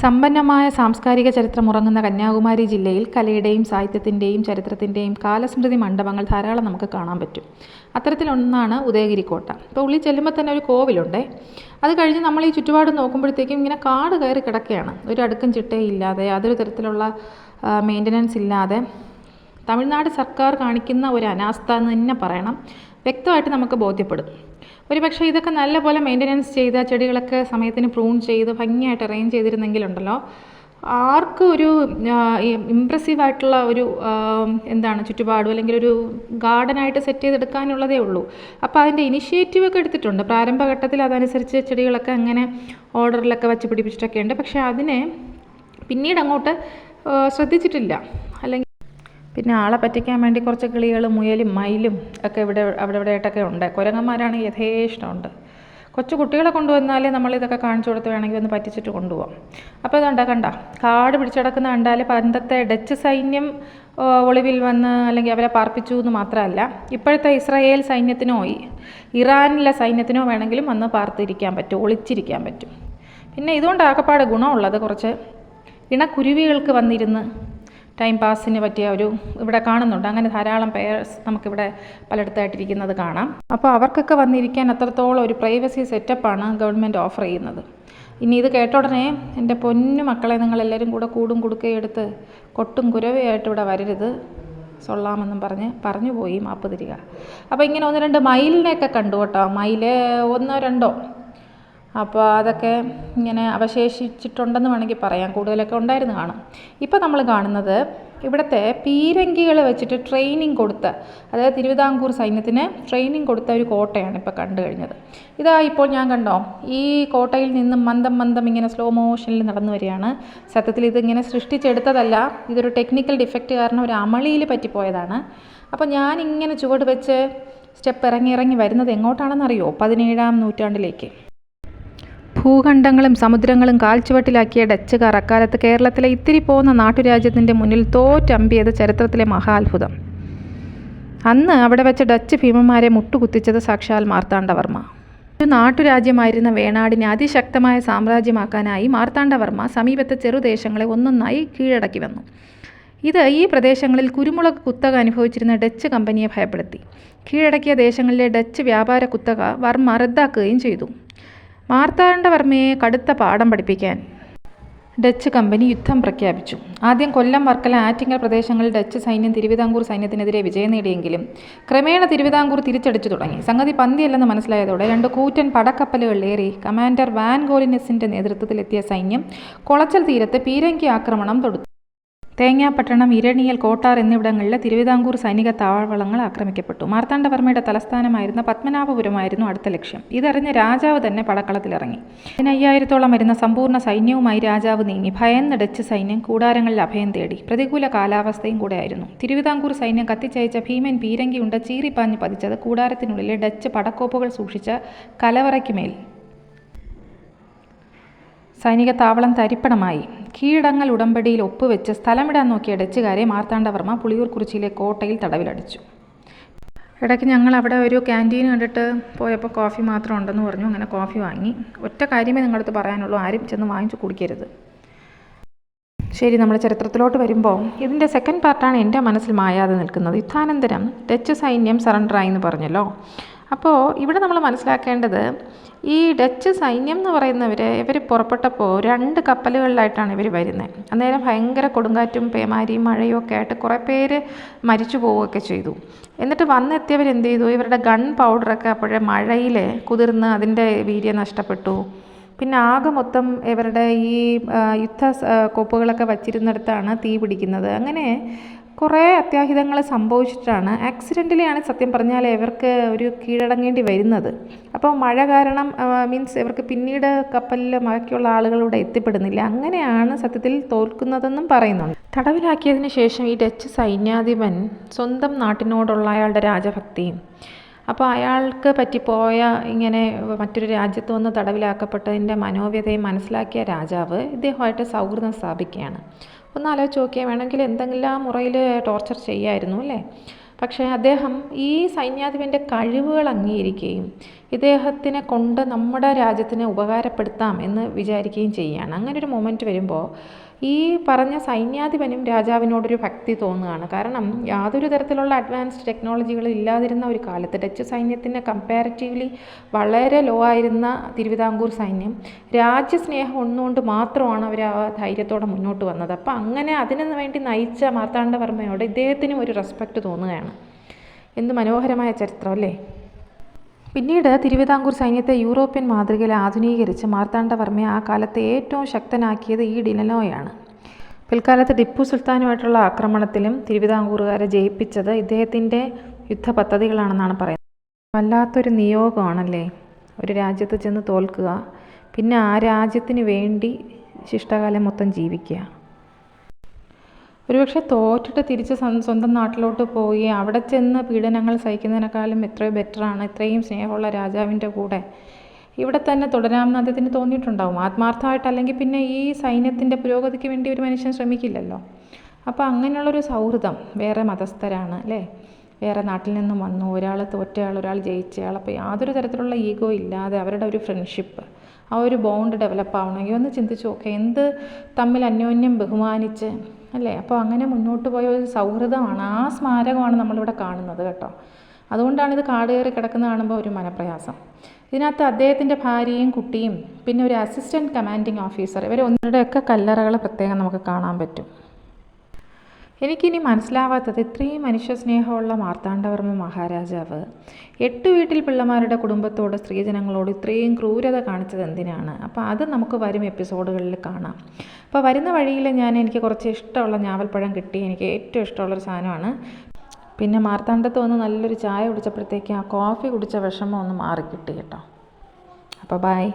സമ്പന്നമായ സാംസ്കാരിക ചരിത്രം ഉറങ്ങുന്ന കന്യാകുമാരി ജില്ലയിൽ കലയുടെയും സാഹിത്യത്തിന്റെയും ചരിത്രത്തിന്റെയും കാലസ്മൃതി മണ്ഡപങ്ങൾ ധാരാളം നമുക്ക് കാണാൻ പറ്റും. അത്തരത്തിലൊന്നാണ് ഉദയഗിരി കോട്ട ഇപ്പോൾ ഉള്ളിൽ ചെല്ലുമ്പോൾ തന്നെ ഒരു കോവിലുണ്ട്. അത് കഴിഞ്ഞ് നമ്മൾ ഈ ചുറ്റുപാട് നോക്കുമ്പോഴത്തേക്കും ഇങ്ങനെ കാട് കയറി കിടക്കുകയാണ് ഒരു അടുക്കും ചിട്ടയും ഇല്ലാതെ യാതൊരു തരത്തിലുള്ള മെയിന്റനൻസ് ഇല്ലാതെ. തമിഴ്നാട് സർക്കാർ കാണിക്കുന്ന ഒരു അനാസ്ഥ എന്ന് തന്നെ പറയണം. വ്യക്തമായിട്ട് നമുക്ക് ബോധ്യപ്പെടും. ഒരു പക്ഷേ ഇതൊക്കെ നല്ലപോലെ മെയിന്റനൻസ് ചെയ്ത ചെടികളൊക്കെ സമയത്തിന് പ്രൂൺ ചെയ്ത് ഭംഗിയായിട്ട് അറേഞ്ച് ചെയ്തിരുന്നെങ്കിലുണ്ടല്ലോ. ആർക്കും ഒരു ഇമ്പ്രസീവ് ആയിട്ടുള്ള ഒരു എന്താണ് ചുറ്റുപാടും അല്ലെങ്കിൽ ഒരു ഗാർഡനായിട്ട് സെറ്റ് ചെയ്തെടുക്കാനുള്ളതേ ഉള്ളൂ. അപ്പോൾ അതിന്റെ ഇനിഷ്യേറ്റീവ് ഒക്കെ എടുത്തിട്ടുണ്ട്. പ്രാരംഭഘട്ടത്തിൽ അതനുസരിച്ച് ചെടികളൊക്കെ അങ്ങനെ ഓർഡറിലൊക്കെ വച്ച് പിടിപ്പിച്ചിട്ടൊക്കെ ഉണ്ട് പക്ഷേ അതിനെ പിന്നീട് അങ്ങോട്ട് ശ്രദ്ധിച്ചിട്ടില്ല. അല്ലെങ്കിൽ പിന്നെ ആളെ പറ്റിക്കാൻ വേണ്ടി കുറച്ച് കിളികളും മുയലും മയിലും ഒക്കെ ഇവിടെ അവിടെ ഇവിടെ ആയിട്ടൊക്കെ ഉണ്ട്. കുരങ്ങന്മാരാണ് യഥേഷ്ടമുണ്ട്. കൊച്ചു കുട്ടികളെ കൊണ്ടുവന്നാലേ നമ്മൾ ഇതൊക്കെ കാണിച്ചു കൊടുത്ത് വേണമെങ്കിൽ ഒന്ന് പറ്റിച്ചിട്ട് കൊണ്ടുപോകാം അപ്പോൾ ഇതുണ്ട കണ്ട കാട് പിടിച്ചടക്കുന്ന കണ്ടാൽ പണ്ടത്തെ ഡച്ച് സൈന്യം ഒളിവിൽ വന്ന് അല്ലെങ്കിൽ അവരെ പാർപ്പിച്ചു എന്ന് മാത്രമല്ല ഇപ്പോഴത്തെ ഇസ്രായേൽ സൈന്യത്തിനോ ഇറാനിലെ സൈന്യത്തിനോ വേണമെങ്കിലും വന്ന് പാർത്തിരിക്കാൻ പറ്റും ഒളിച്ചിരിക്കാൻ പറ്റും. പിന്നെ ഇതുകൊണ്ട് ആകപ്പാട് ഗുണമുള്ളത് കുറച്ച് ഇണക്കുരുവികൾക്ക് വന്നിരുന്ന് ടൈം പാസിന് പറ്റിയ ഒരു ഇവിടെ കാണുന്നുണ്ട്. അങ്ങനെ ധാരാളം പേഴ്സ് നമുക്കിവിടെ പലയിടത്തായിട്ടിരിക്കുന്നത് കാണാം. അപ്പോൾ അവർക്കൊക്കെ വന്നിരിക്കാൻ അത്രത്തോളം ഒരു പ്രൈവസി സെറ്റപ്പാണ് ഗവൺമെന്റ് ഓഫർ ചെയ്യുന്നത്. ഇനി ഇത് കേട്ട ഉടനെ എന്റെ പൊന്നു മക്കളെ നിങ്ങളെല്ലാവരും കൂടെ കൂടും കുടുക്കയും എടുത്ത് കൊട്ടും കുരവയായിട്ട് ഇവിടെ വരരുത് സൊള്ളാമെന്നും പറഞ്ഞ് പറഞ്ഞു പോയി മാപ്പ് തരിക. അപ്പോൾ ഇങ്ങനെ ഒന്ന് രണ്ട് മയിലിനെയൊക്കെ കണ്ടു കേട്ടോ. മയിൽ ഒന്നോ രണ്ടോ? അപ്പോൾ അതൊക്കെ ഇങ്ങനെ അവശേഷിച്ചിട്ടുണ്ടെന്ന് വേണമെങ്കിൽ പറയാം. കൂടുതലൊക്കെ ഉണ്ടായിരുന്നു കാണും. ഇപ്പോൾ നമ്മൾ കാണുന്നത് ഇവിടുത്തെ പീരങ്കികൾ വെച്ചിട്ട് ട്രെയിനിങ് കൊടുത്ത അതായത് തിരുവിതാംകൂർ സൈന്യത്തിന് ട്രെയിനിങ് കൊടുത്ത ഒരു കോട്ടയാണ് ഇപ്പോൾ കണ്ടു കഴിഞ്ഞത്. ഇതാ ഇപ്പോൾ ഞാൻ കണ്ടോ ഈ കോട്ടയിൽ നിന്നും മന്ദം മന്ദം ഇങ്ങനെ സ്ലോ മോഷനിൽ നടന്നു വരികയാണ്. സത്യത്തിൽ ഇതിങ്ങനെ സൃഷ്ടിച്ചെടുത്തതല്ല ഇതൊരു ടെക്നിക്കൽ ഡിഫക്റ്റ് കാരണം ഒരു അമളിയിൽ പറ്റിപ്പോയതാണ്. അപ്പോൾ ഞാൻ ഇങ്ങനെ ചുവട് വെച്ച് സ്റ്റെപ്പ് ഇറങ്ങി ഇറങ്ങി വരുന്നത് എങ്ങോട്ടാണെന്നറിയോ? പതിനേഴാം നൂറ്റാണ്ടിലേക്ക്. ഭൂഖണ്ഡങ്ങളും സമുദ്രങ്ങളും കാൽച്ചുവട്ടിലാക്കിയ ഡച്ചുകാർ അക്കാലത്ത് കേരളത്തിലെ ഇത്തിരി പോകുന്ന നാട്ടുരാജ്യത്തിന്റെ മുന്നിൽ തോറ്റമ്പിയത് ചരിത്രത്തിലെ മഹാത്ഭുതം. അന്ന് അവിടെ വെച്ച് ഡച്ച് ഭീമന്മാരെ മുട്ടുകുത്തിച്ചത് സാക്ഷാൽ മാർത്താണ്ഡവർമ്മ. ഒരു നാട്ടുരാജ്യമായിരുന്ന വേണാടിനെ അതിശക്തമായ സാമ്രാജ്യമാക്കാനായി മാർത്താണ്ഡവർമ്മ സമീപത്തെ ചെറുദേശങ്ങളെ ഒന്നൊന്നായി കീഴടക്കി വന്നു. ഇത് ഈ പ്രദേശങ്ങളിൽ കുരുമുളക് കുത്തക അനുഭവിച്ചിരുന്ന ഡച്ച് കമ്പനിയെ ഭയപ്പെടുത്തി. കീഴടക്കിയ ദേശങ്ങളിലെ ഡച്ച് വ്യാപാര കുത്തക വർമ്മ റദ്ദാക്കുകയും ചെയ്തു. മാർത്താണ്ഡവർമ്മയെ കടുത്ത പാഠം പഠിപ്പിക്കാൻ ഡച്ച് കമ്പനി യുദ്ധം പ്രഖ്യാപിച്ചു. ആദ്യം കൊല്ലം വർക്കല ആറ്റിങ്ങൽ പ്രദേശങ്ങളിൽ ഡച്ച് സൈന്യം തിരുവിതാംകൂർ സൈന്യത്തിനെതിരെ വിജയം നേടിയെങ്കിലും ക്രമേണ തിരുവിതാംകൂർ തിരിച്ചടിച്ചു തുടങ്ങി. സംഗതി പന്തിയല്ലെന്ന് മനസ്സിലായതോടെ രണ്ട് കൂറ്റൻ പടക്കപ്പലുകളിലേറി കമാൻഡർ വാൻ ഗോലിനസിന്റെ നേതൃത്വത്തിലെത്തിയ സൈന്യം കൊളച്ചൽ തീരത്ത് പീരങ്കി ആക്രമണം തൊടുത്തു. തേങ്ങാപ്പട്ടണം ഇരണിയൽ കോട്ടാർ എന്നിവിടങ്ങളിലെ തിരുവിതാംകൂർ സൈനിക താവളങ്ങൾ ആക്രമിക്കപ്പെട്ടു. മാർത്താണ്ഡവർമ്മയുടെ തലസ്ഥാനമായിരുന്ന പത്മനാഭപുരമായിരുന്നു അടുത്ത ലക്ഷ്യം. ഇതറിഞ്ഞ രാജാവ് തന്നെ പടക്കളത്തിലിറങ്ങി. പതിനയ്യായിരത്തോളം വരുന്ന സമ്പൂർണ സൈന്യവുമായി രാജാവ് നീങ്ങി. ഭയം നടച്ച് സൈന്യം കൂടാരങ്ങളിൽ അഭയം തേടി. പ്രതികൂല കാലാവസ്ഥയും കൂടെയായിരുന്നു. തിരുവിതാംകൂർ സൈന്യം കത്തിച്ചയച്ച ഭീമൻ പീരങ്കിയുണ്ട ചീറിപ്പാഞ്ഞ് പതിച്ചത് കൂടാരത്തിനുള്ളിലെ ഡച്ച് പടക്കോപ്പുകൾ സൂക്ഷിച്ച കലവറയ്ക്കുമേൽ സൈനിക താവളം തരിപ്പണമായി. കീഴടങ്ങൽ ഉടമ്പടിയിൽ ഒപ്പുവെച്ച് സ്ഥലമിടാൻ നോക്കിയ ഡച്ചുകാരെ മാർത്താണ്ഡവർമ്മ പുളിയൂർക്കുറിച്ചിയിലെ കോട്ടയിൽ തടവിലടിച്ചു. ഇടയ്ക്ക് ഞങ്ങൾ അവിടെ ഒരു ക്യാന്റീൻ കണ്ടിട്ട് പോയപ്പോൾ കോഫി മാത്രം ഉണ്ടെന്ന് പറഞ്ഞു. അങ്ങനെ കോഫി വാങ്ങി. ഒറ്റ കാര്യമേ നിങ്ങളടുത്ത് പറയാനുള്ളൂ. ആരും ചെന്ന് വാങ്ങിച്ചു കുടിക്കരുത്. ശരി നമ്മൾ ചരിത്രത്തിലോട്ട് വരുമ്പോൾ ഇതിന്റെ സെക്കൻഡ് പാർട്ടാണ് എന്റെ മനസ്സിൽ മായാതെ നിൽക്കുന്നത്. യുദ്ധാനന്തരം ഡച്ച് സൈന്യം സറണ്ടറായി എന്ന് പറഞ്ഞല്ലോ. അപ്പോൾ ഇവിടെ നമ്മൾ മനസ്സിലാക്കേണ്ടത് ഈ ഡച്ച് സൈന്യം എന്ന് പറയുന്നവർ ഇവർ പുറപ്പെട്ടപ്പോൾ രണ്ട് കപ്പലുകളിലായിട്ടാണ് ഇവർ വരുന്നത് അന്നേരം ഭയങ്കര കൊടുങ്കാറ്റും പേമാരിയും മഴയും ഒക്കെ ആയിട്ട് കുറേ പേര് മരിച്ചു പോവുകയൊക്കെ ചെയ്തു. എന്നിട്ട് വന്നെത്തിയവർ എന്ത് ചെയ്തു? ഇവരുടെ ഗൺ പൗഡറൊക്കെ അപ്പോഴേ മഴയിൽ കുതിർന്ന് അതിന്റെ വീര്യം നഷ്ടപ്പെട്ടു. പിന്നെ ആകെ മൊത്തം ഇവരുടെ ഈ യുദ്ധ കൊപ്പുകളൊക്കെ വച്ചിരുന്നിടത്താണ് തീ പിടിക്കുന്നത്. അങ്ങനെ കുറേ അത്യാഹിതങ്ങൾ സംഭവിച്ചിട്ടാണ്. ആക്സിഡന്റലിയാണ് സത്യം പറഞ്ഞാൽ ഇവർക്ക് ഒരു കീഴടങ്ങേണ്ടി വരുന്നത്. അപ്പോൾ മഴ കാരണം മീൻസ് ഇവർക്ക് പിന്നീട് കപ്പലിൽ ബാക്കിയുള്ള ആളുകളിവിടെ എത്തിപ്പെടുന്നില്ല. അങ്ങനെയാണ് സത്യത്തിൽ തോൽക്കുന്നതെന്നും പറയുന്നുണ്ട്. തടവിലാക്കിയതിന് ശേഷം ഈ ഡച്ച് സൈന്യാധിപൻ സ്വന്തം നാട്ടിനോടുള്ള അയാളുടെ രാജഭക്തിയും അപ്പോൾ അയാൾക്ക് പറ്റിപ്പോയ ഇങ്ങനെ മറ്റൊരു രാജ്യത്ത് വന്ന് തടവിലാക്കപ്പെട്ടതിന്റെ മനോവ്യതയും മനസ്സിലാക്കിയ രാജാവ് ഇദ്ദേഹമായിട്ട് സൗഹൃദം സ്ഥാപിക്കുകയാണ്. ഒന്ന് ആലോചിച്ച് നോക്കിയാൽ വേണമെങ്കിൽ എന്തെങ്കിലും മുറയിൽ ടോർച്ചർ ചെയ്യായിരുന്നു അല്ലേ? പക്ഷേ അദ്ദേഹം ഈ സൈന്യാധിപന്റെ കഴിവുകൾ അംഗീകരിക്കുകയും ഇദ്ദേഹത്തിനെ കൊണ്ട് നമ്മുടെ രാജ്യത്തിന് ഉപകാരപ്പെടുത്താം എന്ന് വിചാരിക്കുകയും ചെയ്യുകയാണ്. അങ്ങനെ ഒരു മൊമെന്റ് വരുമ്പോൾ ഈ പറഞ്ഞ സൈന്യാധിപനും രാജാവിനോടൊരു ഭക്തി തോന്നുകയാണ്. കാരണം യാതൊരു തരത്തിലുള്ള അഡ്വാൻസ്ഡ് ടെക്നോളജികൾ ഇല്ലാതിരുന്ന ഒരു കാലത്ത് ഡച്ച് സൈന്യത്തിന് കമ്പാരിറ്റീവ്ലി വളരെ ലോ ആയിരുന്ന തിരുവിതാംകൂർ സൈന്യം രാജ്യസ്നേഹം ഒന്നുകൊണ്ട് മാത്രമാണ് അവർ ആ ധൈര്യത്തോടെ മുന്നോട്ട് വന്നത്. അപ്പോൾ അങ്ങനെ അതിനു വേണ്ടി നയിച്ച മാർത്താണ്ഡവർമ്മയോട് ഇദ്ദേഹത്തിനും ഒരു റെസ്പെക്റ്റ് തോന്നുകയാണ്. എന്ത് മനോഹരമായ ചരിത്രം അല്ലേ? പിന്നീട് തിരുവിതാംകൂർ സൈന്യത്തെ യൂറോപ്യൻ മാതൃകയിൽ ആധുനീകരിച്ച് മാർത്താണ്ഡവർമ്മയെ ആ കാലത്തെ ഏറ്റവും ശക്തനാക്കിയത് ഈ ഡിനലോയാണ് പിൽക്കാലത്ത് ടിപ്പു സുൽത്താനുമായിട്ടുള്ള ആക്രമണത്തിലും തിരുവിതാംകൂറുകാരെ ജയിപ്പിച്ചത് ഇദ്ദേഹത്തിന്റെ യുദ്ധ പദ്ധതികളാണെന്നാണ് പറയുന്നത്. വല്ലാത്തൊരു നിയോഗമാണല്ലേ? ഒരു രാജ്യത്ത് ചെന്ന് തോൽക്കുക. പിന്നെ ആ രാജ്യത്തിന് വേണ്ടി ശിഷ്ടകാലം മൊത്തം ജീവിക്കുക. ഒരുപക്ഷെ തോറ്റിട്ട് തിരിച്ച് സ്വന്തം നാട്ടിലോട്ട് പോയി അവിടെ ചെന്ന് പീഡനങ്ങൾ സഹിക്കുന്നതിനേക്കാളും എത്രയോ ബെറ്ററാണ് ഇത്രയും സ്നേഹമുള്ള രാജാവിന്റെ കൂടെ. ഇവിടെ തന്നെ തുടരാമെന്ന് അദ്ദേഹത്തിന് തോന്നിയിട്ടുണ്ടാവും. ആത്മാർത്ഥമായിട്ട് അല്ലെങ്കിൽ പിന്നെ ഈ സൈന്യത്തിന്റെ പുരോഗതിക്ക് വേണ്ടി ഒരു മനുഷ്യൻ ശ്രമിക്കില്ലല്ലോ. അപ്പോൾ അങ്ങനെയുള്ളൊരു സൗഹൃദം വേറെ മതസ്ഥരാണ് അല്ലേ? വേറെ നാട്ടിൽ നിന്നും വന്നു ഒരാൾ തോറ്റയാൾ ഒരാൾ ജയിച്ചയാൾ. അപ്പോൾ യാതൊരു തരത്തിലുള്ള ഈഗോ ഇല്ലാതെ അവരുടെ ഒരു ഫ്രണ്ട്ഷിപ്പ് ആ ഒരു ബോണ്ട് ഡെവലപ്പ് ആവണമെങ്കിൽ ഒന്ന് ചിന്തിച്ചു നോക്കുക എന്ത് തമ്മിൽ അന്യോന്യം ബഹുമാനിച്ച് അല്ലേ? അപ്പോൾ അങ്ങനെ മുന്നോട്ട് പോയ ഒരു സൗഹൃദമാണ്. ആ സ്മാരകമാണ് നമ്മളിവിടെ കാണുന്നത് കേട്ടോ. അതുകൊണ്ടാണ് ഇത് കാട് കയറി കിടക്കുന്ന കാണുമ്പോൾ ഒരു മനപ്രയാസം. ഇതിനകത്ത് അദ്ദേഹത്തിന്റെ ഭാര്യയും കുട്ടിയും പിന്നെ ഒരു അസിസ്റ്റന്റ് കമാൻഡിങ് ഓഫീസർ ഇവർ ഒന്നിടെയൊക്കെ കല്ലറകൾ പ്രത്യേകം നമുക്ക് കാണാൻ പറ്റും. എനിക്കിനി മനസ്സിലാവാത്തത് ഇത്രയും മനുഷ്യസ്നേഹമുള്ള മാർത്താണ്ഡവർമ്മ മഹാരാജാവ്. എട്ട് വീട്ടിൽ പിള്ളമാരുടെ കുടുംബത്തോട് സ്ത്രീജനങ്ങളോട് ഇത്രയും ക്രൂരത കാണിച്ചത് എന്തിനാണ്? അപ്പോൾ അത് നമുക്ക് വരും എപ്പിസോഡുകളിൽ കാണാം. അപ്പോൾ വരുന്ന വഴിയിൽ ഞാൻ എനിക്ക് കുറച്ച് ഇഷ്ടമുള്ള ഞാവൽപ്പഴം കിട്ടി. എനിക്ക് ഏറ്റവും ഇഷ്ടമുള്ളൊരു സാധനമാണ്. പിന്നെ മാർത്താണ്ഡത്ത് വന്ന് നല്ലൊരു ചായ കുടിച്ചപ്പോഴത്തേക്ക് ആ കോഫി കുടിച്ച വിഷമം ഒന്ന് മാറിക്കിട്ടി കേട്ടോ. അപ്പോൾ ബായ്